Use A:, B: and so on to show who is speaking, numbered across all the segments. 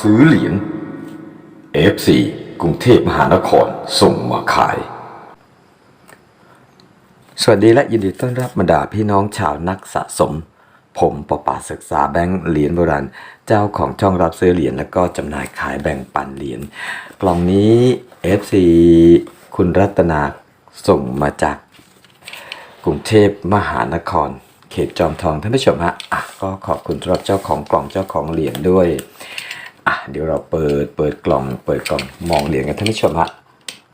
A: ซื้อเหรียญ FC กรุงเทพมหานครส่งมาขาย สวัสดีและยินดีต้อนรับบรรดาพี่น้องชาวนักสะสม ผมประปาศึกษาแบงค์เหรียญโบราณ เจ้าของช่องรับซื้อเหรียญและก็จำหน่ายขายแบ่งปันเหรียญ กล่องนี้ FC คุณรัตนาส่งมาจากกรุงเทพมหานคร เขตจอมทองท่านผู้ชมฮะอะก็ขอบคุณสำหรับเจ้าของกล่องเจ้าของเหรียญด้วย เดี๋ยวเราเปิดเปิดกล่อง เปิดกล่องมองเหรียญกันท่านผู้ชมฮะ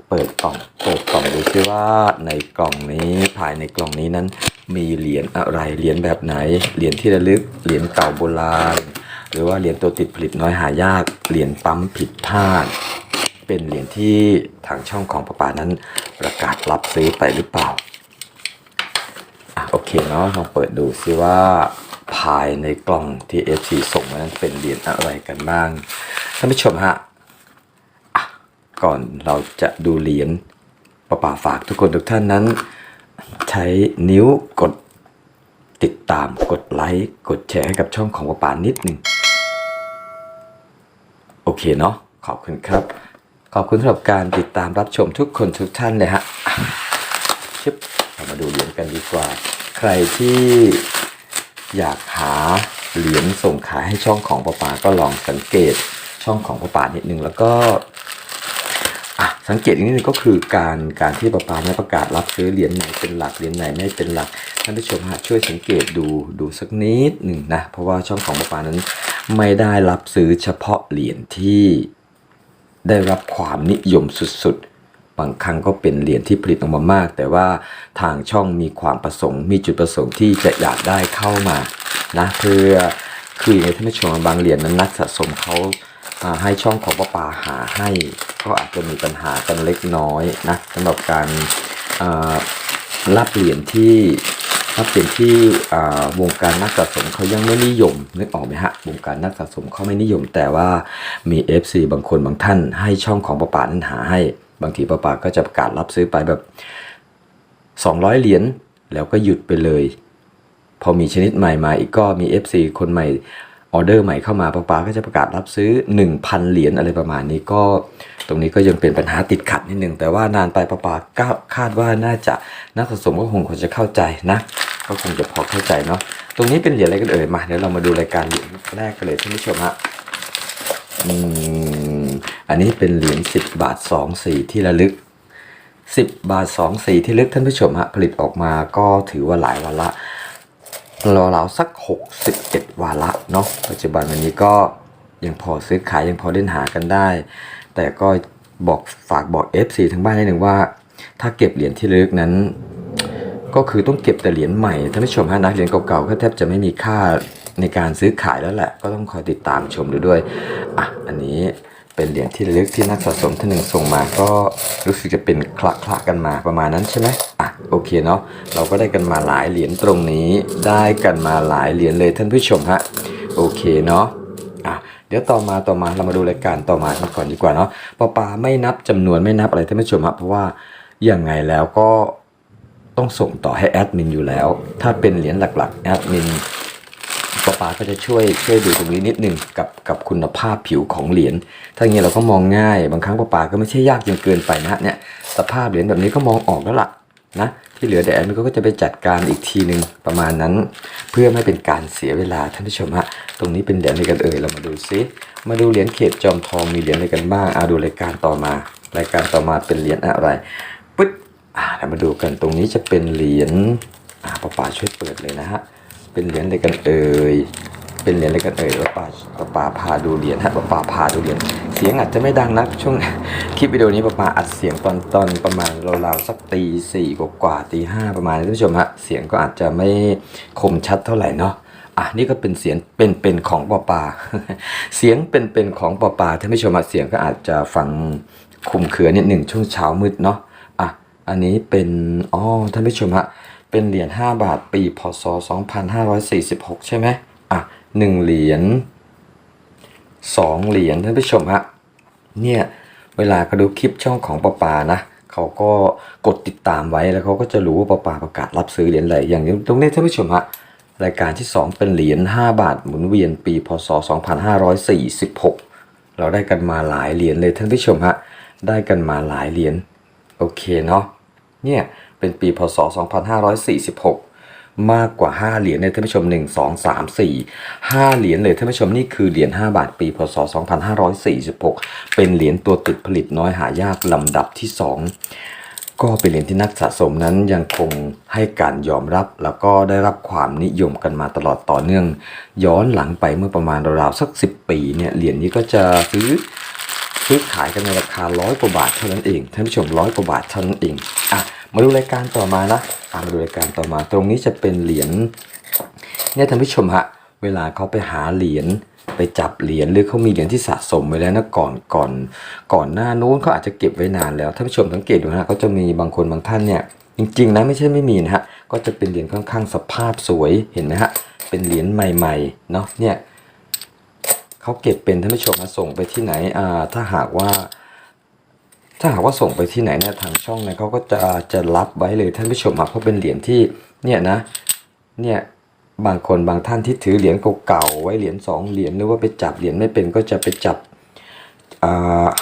A: เปิดกล่องเปิดกล่องดูซิว่าในกล่องนี้ภายในกล่องนี้นั้น มีเหรียญอะไรเหรียญแบบไหนเหรียญที่ระลึกเหรียญเก่าโบราณ หรือว่าเหรียญตัวติดผลิตน้อยหายากเหรียญปั๊มผิดพลาด เป็นเหรียญที่ทางช่องของประปานั้น ประกาศรับซื้อไปหรือเปล่าอะโอเคเนาะลองเปิดดูซิว่า ภายในกล่องที่ FC ส่งมานั้นเป็นเหรียญอะไรกันบ้างท่านผู้ชมฮะอะก่อนเราจะดูเหรียญประป่าฝากทุกคนทุกท่านนั้น ใช้นิ้วกดติดตามกดไลค์กดแชร์ให้กับช่องของประป่านิดหนึ่งโอเคเนาะขอบคุณครับ ขอบคุณสำหรับการติดตามรับชมทุกคนทุกท่านเลยฮะชิบเรามาดูเหรียญกันดีกว่า ใครที่ อยากหาเหรียญส่งขายให้ช่องของปะปาก็ลองสังเกตช่องของปะปานิดนึงแล้วก็อะสังเกตอีกนิดนึงก็คือการการที่ปะปาไม่ประกาศรับซื้อเหรียญไหนเป็นหลักเหรียญไหนไม่เป็นหลักท่านผู้ชมฮะช่วยสังเกตดูดูสักนิดหนึ่งนะเพราะว่าช่องของปะปานั้นไม่ได้รับซื้อเฉพาะเหรียญที่ได้รับความนิยมสุดๆ บางครั้งก็เป็นเหรียญที่ผลิตออกมามาก แต่ว่าทางช่องมีความประสงค์ มีจุดประสงค์ที่จะอยากได้เข้ามานะเพื่อคืออย่างท่านผู้ชมบางเหรียญนั้นนักสะสมเขาให้ช่องของป้าปาหาให้ ก็อาจจะมีปัญหากันเล็กน้อยนะสำหรับการรับเหรียญที่รับเหรียญที่วงการนักสะสมเขายังไม่นิยมนึกออกไหมฮะวงการนักสะสมเขาไม่นิยม แต่ว่ามี FC บางคนบางท่านให้ช่องของป้าปานั้นหาให้ บางทีป้าปาก็จะประกาศรับซื้อไปแบบ 200 เหรียญแล้วก็หยุดไปเลย พอมีชนิดใหม่มาอีกก็มี FC คนใหม่ออเดอร์ใหม่เข้ามาป้าปาก็จะประกาศรับซื้อ 1,000 เหรียญอะไรประมาณนี้ก็ ตรงนี้ก็ยังเป็นปัญหาติดขัดนิดนึงแต่ว่านานไปป้าปาก็คาดว่าน่าจะนักสะสมก็คงคงจะเข้าใจนะก็คงจะพอเข้าใจเนาะตรงนี้เป็นเหรียญอะไรกันเอ่ยมาเดี๋ยวเรามาดูรายการเหรียญแรกกันเลยท่านผู้ชมฮะอืม อันนี้เป็นเหรียญ10 บาท 2 สีที่ระลึก 10 บาท 2 สีที่ลึกท่านผู้ชมฮะผลิตออกมาก็ถือว่าหลายวันละราวๆสัก 61 วาระเนาะปัจจุบันวันนี้ก็ยังพอซื้อขายยังพอเล่นหากันได้ แต่ก็บอกฝากบอก FC ทั้งบ้านนิดหนึ่งว่า ถ้าเก็บเหรียญที่ลึกนั้น ก็คือต้องเก็บแต่เหรียญใหม่ท่านผู้ชมฮะนะเหรียญเก่าๆก็แทบจะไม่มีค่า ในการซื้อขายแล้วแหละ ก็ต้องคอยติดตามชมดูด้วยอะอันนี้เป็นเหรียญที่ระลึกที่นักสะสมท่านหนึ่งส่งมาก็รู้สึกจะเป็นคละคละกันมาประมาณนั้นใช่ไหมอะโอเคเนาะเราก็ได้กันมาหลายเหรียญตรงนี้ ได้กันมาหลายเหรียญเลยท่านผู้ชมฮะโอเคเนาะอะเดี๋ยวต่อมาต่อมาเรามาดูรายการต่อมากันก่อนดีกว่าเนาะปอปาไม่นับจำนวนไม่นับอะไรท่านผู้ชมฮะเพราะว่ายังไงแล้วก็ต้องส่งต่อให้แอดมินอยู่แล้ว ถ้าเป็นเหรียญหลักๆแอดมิน ป้าป๋าก็จะช่วยช่วยดูตรงนี้นิดหนึ่งกับกับคุณภาพผิวของเหรียญถ้าอย่างนี้เราก็มองง่าย บางครั้งป้าป๋าก็ไม่ใช่ยากจนเกินไปนะฮะเนี่ยสภาพเหรียญแบบนี้ก็มองออกแล้วล่ะนะที่เหลือเดี๋ยวแอดมินก็จะไปจัดการอีกทีหนึ่งประมาณนั้น เพื่อไม่เป็นการเสียเวลาท่านผู้ชมฮะตรงนี้เป็นเหรียญอะไรกันเอ่ยเรามาดูซิมาดูเหรียญเขตจอมทองมีเหรียญอะไรกันบ้างอาดูรายการต่อมา รายการต่อมาเป็นเหรียญอะไรปึ๊ดอ่าเรามาดูกันตรงนี้จะเป็นเหรียญอ่าป้าป๋าช่วยเปิดเลยนะฮะ เป็นเหรียญอะไรกันเอ่ยเป็นเหรียญอะไรกันเอ่ยป้าป๋าป้าป๋าพาดูเหรียญฮะป้าป๋าพาดูเหรียญเสียงอาจจะไม่ดังนักช่วงคลิปวิดีโอนี้ป้าป๋าอัดเสียงตอนตอนประมาณราวๆสักตีสี่กว่าตีห้าประมาณท่านผู้ชมฮะเสียงก็อาจจะไม่คมชัดเท่าไหร่เนาะอะนี่ก็เป็นเสียงเป็นเป็นของปอปา เสียงเป็นเป็นของปอปาท่านผู้ชมอะเสียงก็อาจจะฟังคุมเคือนิดหนึ่งช่วงเช้ามืดเนาะอะอันนี้เป็นอ๋อท่านผู้ชมฮะ เป็นเหรียญ5บาทปีพศ 2546 ใช่ไหมอะหนึ่งเหรียญสองเหรียญท่านผู้ชมฮะเนี่ยเวลาเขาดูคลิปช่องของปอปานะเขาก็กดติดตามไว้แล้วเขาก็จะรู้ว่าปอปาประกาศรับซื้อเหรียญอะไรอย่างนี้ตรงนี้ท่านผู้ชมฮะรายการที่ 2 เป็นเหรียญ5บาทหมุนเวียนปีพศ 2546 เราได้กันมาหลายเหรียญเลยท่านผู้ชมฮะได้กันมาหลายเหรียญโอเคเนาะเนี่ย เป็นปีพศ 2546 มากกว่า 5 เหรียญเลยท่านผู้ชม 1 2 3 4 5 เหรียญเลยท่านผู้ชมนี่คือเหรียญ5บาทปีพศ 2546 เป็นเหรียญตัวติดผลิตน้อยหายากลำดับที่ 2ก็เป็นเหรียญที่นักสะสมนั้นยังคงให้การยอมรับแล้วก็ได้รับความนิยมกันมาตลอดต่อเนื่อง ย้อนหลังไปเมื่อประมาณราวๆสัก 10 ปีเนี่ยเหรียญนี้ก็จะซื้อซื้อขายกันในราคาร้อยกว่าบาทเท่านั้นเองท่านผู้ชมร้อยกว่าบาทเท่านั้นเองอะ มาดูรายการต่อมานะอะมาดูรายการต่อมา ตรงนี้จะเป็นเหรียญเนี่ยท่านผู้ชมฮะเวลาเขาไปหาเหรียญไปจับเหรียญหรือเขามีเหรียญที่สะสมไว้แล้วนะก่อนก่อนก่อนหน้านู้นเขาอาจจะเก็บไว้นานแล้วท่านผู้ชมสังเกตดูนะเขาจะมีบางคนบางท่านเนี่ยจริงๆนะไม่ใช่ไม่มีนะฮะก็จะเป็นเหรียญค่อนข้างสภาพสวยเห็นไหมฮะเป็นเหรียญใหม่ๆเนาะเนี่ยเขาเก็บเป็นท่านผู้ชมมาส่งไปที่ไหนอ่าถ้าหากว่า ถ้าหากว่าส่งไปที่ไหนเนี่ยทางช่องเนี่ยเขาก็จะจะรับไว้เลยท่านผู้ชมครับเพราะเป็นเหรียญที่เนี่ยนะเนี่ยบางคนบางท่านที่ถือเหรียญเก่าๆไว้เหรียญสองเหรียญหรือว่าไปจับเหรียญไม่เป็นก็จะไปจับ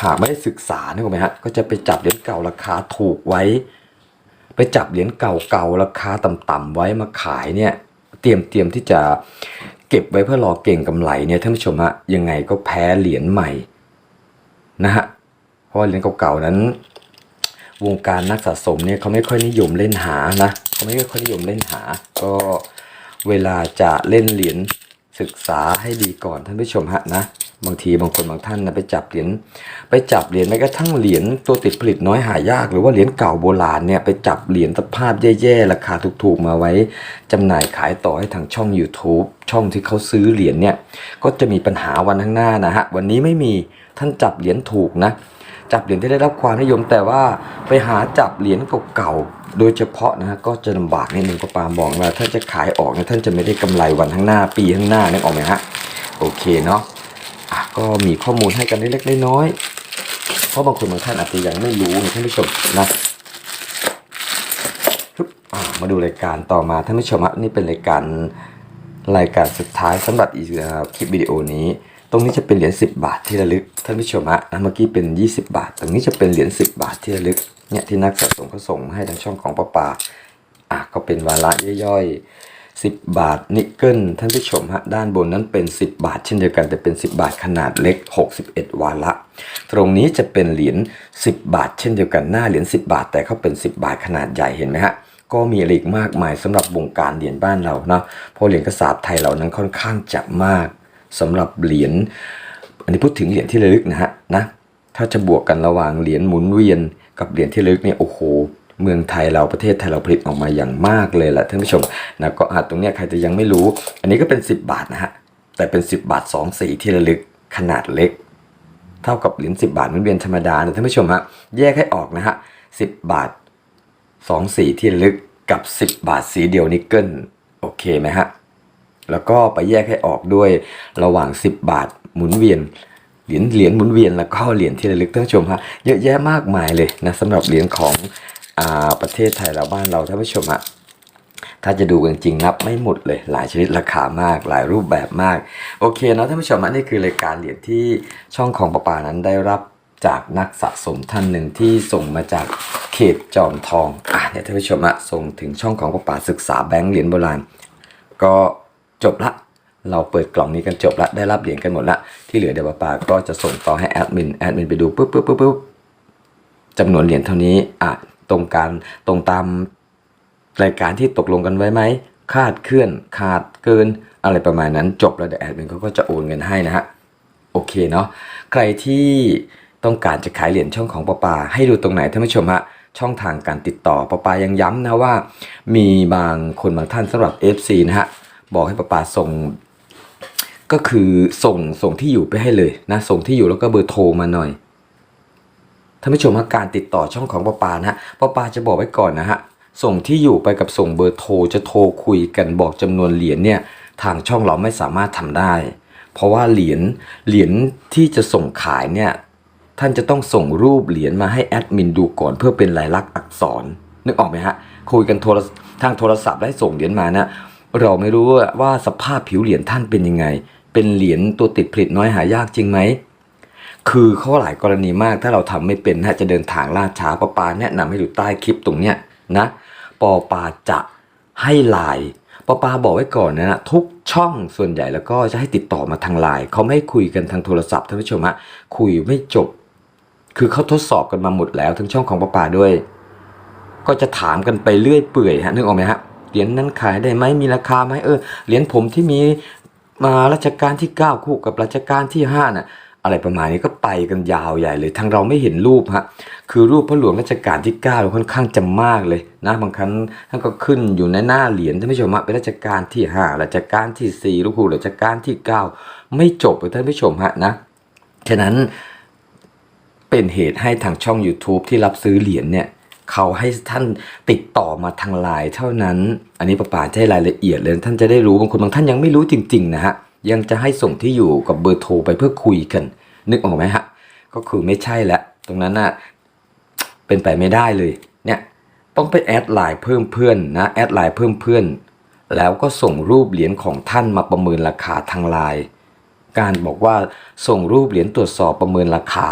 A: หากไม่ได้ศึกษานึกออกไหมฮะก็จะไปจับเหรียญเก่าราคาถูกไว้ ไปจับเหรียญเก่าๆราคาต่ำๆไว้มาขายเนี่ยเตรียมเตรียมที่จะเก็บไว้เพื่อรอเก่งกำไรเนี่ยท่านผู้ชมฮะยังไงก็แพ้เหรียญใหม่นะฮะ เพราะว่าเหรียญเก่าๆนั้น วงการนักสะสมเนี่ยเขาไม่ค่อยนิยมเล่นหานะเขาไม่ค่อยนิยมเล่นหา ก็เวลาจะเล่นเหรียญศึกษาให้ดีก่อนท่านผู้ชมฮะนะบางทีบางคนบางท่านนะไปจับเหรียญไปจับเหรียญแม้กระทั่งเหรียญตัวติดผลิตน้อยหายาก หรือว่าเหรียญเก่าโบราณเนี่ยไปจับเหรียญสภาพแย่ๆราคาถูกๆมาไว้จำหน่ายขายต่อให้ทางช่อง YouTube ช่องที่เขาซื้อเหรียญเนี่ยก็จะมีปัญหาวันข้างหน้านะฮะวันนี้ไม่มีท่านจับเหรียญถูกนะ จับเหรียญที่ได้รับความนิยม แต่ว่าไปหาจับเหรียญเก่าๆโดยเฉพาะนะฮะก็จะลำบากนิดนึงก็ปาบอกว่าถ้าจะขายออกเนี่ยท่านจะไม่ได้กำไรวันข้างหน้าปีข้างหน้านึกออกไหมฮะโอเคเนาะะก็มีข้อมูลให้กันเล็กๆน้อยๆเพราะบางคนบางท่านอาจจะยังไม่รู้นะท่านผู้ชมนะมาดูรายการต่อมาท่านผู้ชมนี่เป็นรายการรายการสุดท้ายสำหรับอีกคลิปวิดีโอนี้ ตรงนี้จะเป็นเหรียญ10 บาทที่ระลึกท่านผู้ชมฮะนะเมื่อกี้เป็น 20 บาท ตรงนี้จะเป็นเหรียญ10 บาทที่ระลึกเนี่ยที่นักสะสมเขาส่งมาให้ทางช่องของป้าปาอะก็เป็นวาระย่อยๆ 10 บาทนิกเกิลท่านผู้ชมฮะด้านบนนั้นเป็น 10 บาท เช่นเดียวกันแต่เป็น 10 บาทขนาดเล็ก 61 วาระ ตรงนี้จะเป็นเหรียญ10 บาท เช่นเดียวกันหน้าเหรียญ10 บาท แต่เขาเป็น 10 บาทขนาดใหญ่เห็นไหมฮะก็มีอะไรอีกมากมายสำหรับวงการเหรียญบ้านเราเนาะเพราะเหรียญกระสาบไทยเรานั้นค่อนข้างจะมาก สำหรับเหรียญอันนี้พูดถึงเหรียญที่ระลึกนะฮะนะถ้าจะบวกกันระหว่างเหรียญหมุนเวียนกับเหรียญที่ระลึกเนี่ยโอ้โห เมืองไทยเราประเทศไทยเราผลิตออกมาอย่างมากเลยแหละท่านผู้ชมนะก็อาจตรงเนี้ยใครจะยังไม่รู้ อันนี้ก็เป็น 10 บาทนะฮะแต่เป็น 10 บาท 2 สีที่ระลึกขนาดเล็ก เท่ากับเหรียญ10 บาทหมุนเวียนธรรมดานะท่านผู้ชมฮะแยกให้ออกนะฮะ10 บาท 2 สีที่ระลึกกับ 10 บาทสีเดียวนิกเกิลโอเคไหมฮะ แล้วก็ไปแยกให้ออกด้วยระหว่าง 10 บาทหมุนเวียนเหรียญเหรียญหมุนเวียนแล้วก็เหรียญที่ระลึกท่านผู้ชมฮะเยอะแยะมากมายเลยนะสำหรับเหรียญของอ่าประเทศไทยเราบ้านเราท่านผู้ชมฮะถ้าจะดูกันจริงนับไม่หมดเลย หลายชนิดราคามาก หลายรูปแบบมาก โอเคเนาะท่านผู้ชมฮะนี่คือรายการเหรียญที่ช่องของประปานั้นได้รับจากนักสะสมท่านหนึ่งที่ส่งมาจากเขตจอมทองอะเนี่ยท่านผู้ชมฮะส่งถึงช่องของประปาศึกษาแบงก์เหรียญโบราณก็ จบละ เราเปิดกล่องนี้กันจบละ ได้รับเหรียญกันหมดละ ที่เหลือเดี๋ยวป้าปาก็จะส่งต่อให้แอดมิน แอดมินไปดูปุ๊บปุ๊บปุ๊บปุ๊บจำนวนเหรียญเท่านี้ อะ ตรงการ ตรงตามรายการที่ตกลงกันไว้ไหม คาดเคลื่อน ขาดเกิน อะไรประมาณนั้น จบแล้วเดี๋ยวแอดมินเขาก็จะโอนเงินให้นะฮะ โอเคเนาะ ใครที่ต้องการจะขายเหรียญช่องของป้าปาให้ดูตรงไหนท่านผู้ชมฮะช่องทางการติดต่อป้าปายังย้ำนะว่า มีบางคนบางท่านสำหรับ FC นะฮะ บอกให้ป้าปาส่ง ก็คือส่งส่งที่อยู่ไปให้เลยนะ ส่งที่อยู่แล้วก็เบอร์โทรมาหน่อยท่านผู้ชมการติดต่อช่องของป้าปานะฮะป้าปาจะบอกไว้ก่อนนะฮะส่งที่อยู่ไปกับส่งเบอร์โทรจะโทรคุยกันบอกจำนวนเหรียญเนี่ยทางช่องเราไม่สามารถทำได้ เพราะว่าเหรียญเหรียญที่จะส่งขายเนี่ยท่านจะต้องส่งรูปเหรียญมาให้แอดมินดูก่อนเพื่อเป็นลายลักษณ์อักษรนึกออกไหมฮะคุยกันโทรทางโทรศัพท์ได้ส่งเหรียญมานะ เราไม่รู้ว่าสภาพผิวเหรียญท่านเป็นยังไง เป็นเหรียญตัวติดผลิตน้อยหายากจริงไหม คือเขาหลายกรณีมากถ้าเราทำไม่เป็นนะจะเดินทางล่าช้าปอปาแนะนำให้ดูใต้คลิปตรงเนี้ยนะปอปาจะให้ไลน์ปอปาบอกไว้ก่อนนะทุกช่องส่วนใหญ่แล้วก็จะให้ติดต่อมาทางไลน์เขาไม่คุยกันทางโทรศัพท์ท่านผู้ชมฮะคุยไม่จบ คือเขาทดสอบกันมาหมดแล้วทั้งช่องของปอปาด้วย ก็จะถามกันไปเรื่อยเปื่อยฮะนึกออกไหมฮะ เหรียญนั้นขายได้ไหมมีราคาไหมเออเหรียญผมที่มีมารัชกาลที่ 9 คู่กับรัชกาลที่5น่ะอะไรประมาณนี้ก็ไปกันยาวใหญ่เลยทางเราไม่เห็นรูปฮะคือรูปพระหลวงรัชกาลที่9เราค่อนข้างจะมากเลยนะบางครั้งท่านก็ขึ้นอยู่ในหน้าเหรียญท่านผู้ชมฮะเป็นรัชกาลที่ 5 รัชกาลที่4ลูกคู่รัชกาลที่ 9 ไม่จบเลยท่านผู้ชมฮะนะฉะนั้นเป็นเหตุให้ทางช่อง YouTube ที่รับซื้อเหรียญเนี่ย เขาให้ท่านติดต่อมาทางไลน์เท่านั้น อันนี้ประป่าจะให้รายละเอียดเลยท่านจะได้รู้บางคนบางท่านยังไม่รู้จริงๆนะฮะยังจะให้ส่งที่อยู่กับเบอร์โทรไปเพื่อคุยกัน นึกออกไหมฮะก็คือไม่ใช่แล้วตรงนั้นน่ะเป็นไปไม่ได้เลยเนี่ยต้องไปแอดไลน์เพิ่มเพื่อนนะแอดไลน์เพิ่มเพื่อน แล้วก็ส่งรูปเหรียญของท่านมาประเมินราคาทางไลน์การบอกว่าส่งรูปเหรียญตรวจสอบประเมินราคา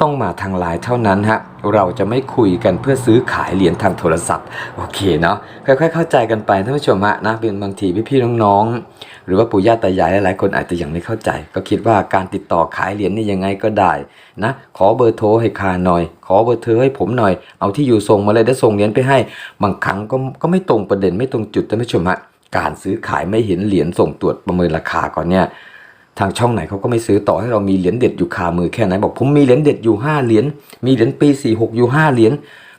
A: ต้องมาทางไลน์เท่านั้นฮะ เราจะไม่คุยกันเพื่อซื้อขายเหรียญทางโทรศัพท์ โอเคเนาะ ค่อยๆเข้าใจกันไปท่านผู้ชมฮะนะ เป็นบางทีพี่ๆน้องๆ หรือว่าปู่ย่าตายายหลายๆคนอาจจะยังไม่เข้าใจ ก็คิดว่าการติดต่อขายเหรียญนี่ยังไงก็ได้นะ ขอเบอร์โทรให้คาหน่อย ขอเบอร์โทรให้ผมหน่อย เอาที่อยู่ส่งมาเลยได้ส่งเหรียญไปให้ บางครั้งก็ก็ไม่ตรงประเด็นไม่ตรงจุดท่านผู้ชมฮะ การซื้อขายไม่เห็นเหรียญส่งตรวจประเมินราคาก่อนเนี่ย ทางช่องไหนเขาก็ไม่ซื้อต่อให้เรามีเหรียญเด็ดอยู่คามือแค่ไหนบอกผมมีเหรียญเด็ดอยู่ 5 เหรียญมีเหรียญปี 46 อยู่ 5 เหรียญ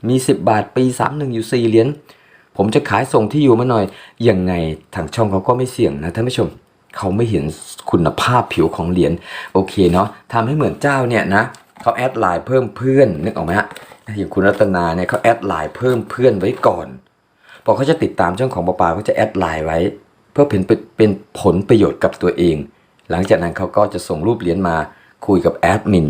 A: มี 10 บาทปี 31 อยู่ 4 เหรียญผมจะขายส่งที่อยู่มาหน่อยยังไงทางช่องเขาก็ไม่เสี่ยงนะท่านผู้ชมเขาไม่เห็นคุณภาพผิวของเหรียญโอเคเนาะทำให้เหมือนเจ้าเนี่ยนะเขาแอดไลน์เพิ่มเพื่อนนึกออกไหมฮะอย่างคุณรัตนาเนี่ยเขาแอดไลน์เพิ่มเพื่อนไว้ก่อนพอเขาจะติดตามช่องของปาปาเขาจะแอดไลน์ไว้ เพื่อเป็นเป็นผลประโยชน์กับตัวเอง หลังจากนั้นเขาก็จะส่งรูปเหรียญมาคุยกับแอดมิน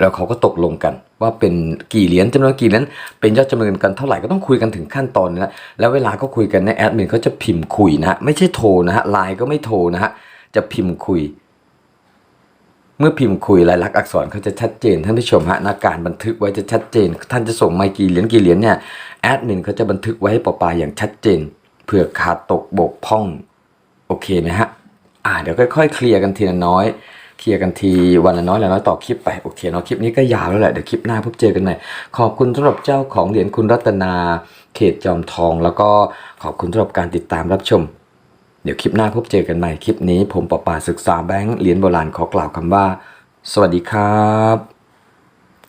A: แล้วเขาก็ตกลงกัน ว่าเป็นกี่เหรียญจำนวนกี่เหรียญเป็นยอดจำนวนกันเท่าไหร่ก็ต้องคุยกันถึงขั้นตอนนะแล้วเวลาเขาคุยกันในแอดมินเขาจะพิมพ์คุยนะไม่ใช่โทรนะฮะไลน์ก็ไม่โทรนะฮะจะพิมพ์คุย เมื่อพิมพ์คุยลายลักษณ์อักษรเขาจะชัดเจนท่านผู้ชมฮะนาการบันทึกไว้จะชัดเจน ท่านจะส่งมากี่เหรียญกี่เหรียญเนี่ยแอดมินเขาจะบันทึกไว้ให้ปอปาอย่างชัดเจนเผื่อขาดตกบกพร่องโอเคไหมฮะ อ่าเดี๋ยวค่อยๆเคลียร์กันทีละน้อย เคลียร์กันทีวันละน้อยละน้อยต่อคลิปไปโอเคเนาะคลิปนี้ก็ยาวแล้วแหละเดี๋ยวคลิปหน้าพบเจอกันใหม่ขอบคุณสำหรับเจ้าของเหรียญคุณรัตนาเขตจอมทอง แล้วก็ขอบคุณสำหรับการติดตามรับชม เดี๋ยวคลิปหน้าพบเจอกันใหม่คลิปนี้ ผมปอป่าศึกษาแบงค์เหรียญโบราณขอกล่าวคำว่า สวัสดีครับ